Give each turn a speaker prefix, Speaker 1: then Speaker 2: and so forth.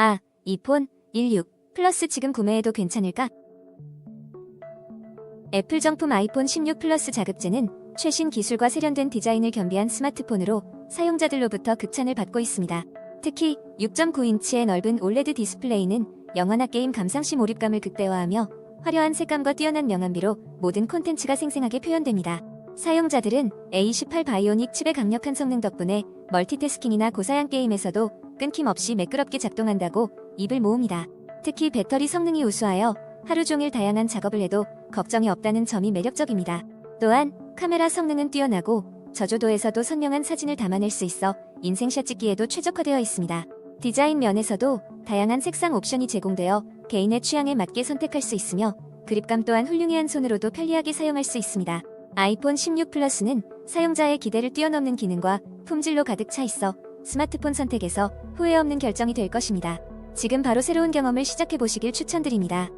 Speaker 1: 아, 이 폰 16 플러스 지금 구매해도 괜찮을까? 애플 정품 아이폰 16 플러스 자급제는 최신 기술과 세련된 디자인을 겸비한 스마트폰으로 사용자들로부터 극찬을 받고 있습니다. 특히 6.9인치의 넓은 올레드 디스플레이는 영화나 게임 감상 시 몰입감을 극대화하며 화려한 색감과 뛰어난 명암비로 모든 콘텐츠가 생생하게 표현됩니다. 사용자들은 A18 바이오닉 칩의 강력한 성능 덕분에 멀티태스킹이나 고사양 게임에서도 끊김없이 매끄럽게 작동한다고 입을 모읍니다. 특히 배터리 성능이 우수하여 하루 종일 다양한 작업을 해도 걱정이 없다는 점이 매력적입니다. 또한 카메라 성능은 뛰어나고 저조도에서도 선명한 사진을 담아낼 수 있어 인생샷 찍기에도 최적화되어 있습니다. 디자인 면에서도 다양한 색상 옵션이 제공되어 개인의 취향에 맞게 선택할 수 있으며 그립감 또한 훌륭해 한 손으로도 편리하게 사용할 수 있습니다. 아이폰 16 플러스는 사용자의 기대를 뛰어넘는 기능과 품질로 가득 차 있어 스마트폰 선택에서 후회 없는 결정이 될 것입니다. 지금 바로 새로운 경험을 시작해 보시길 추천드립니다.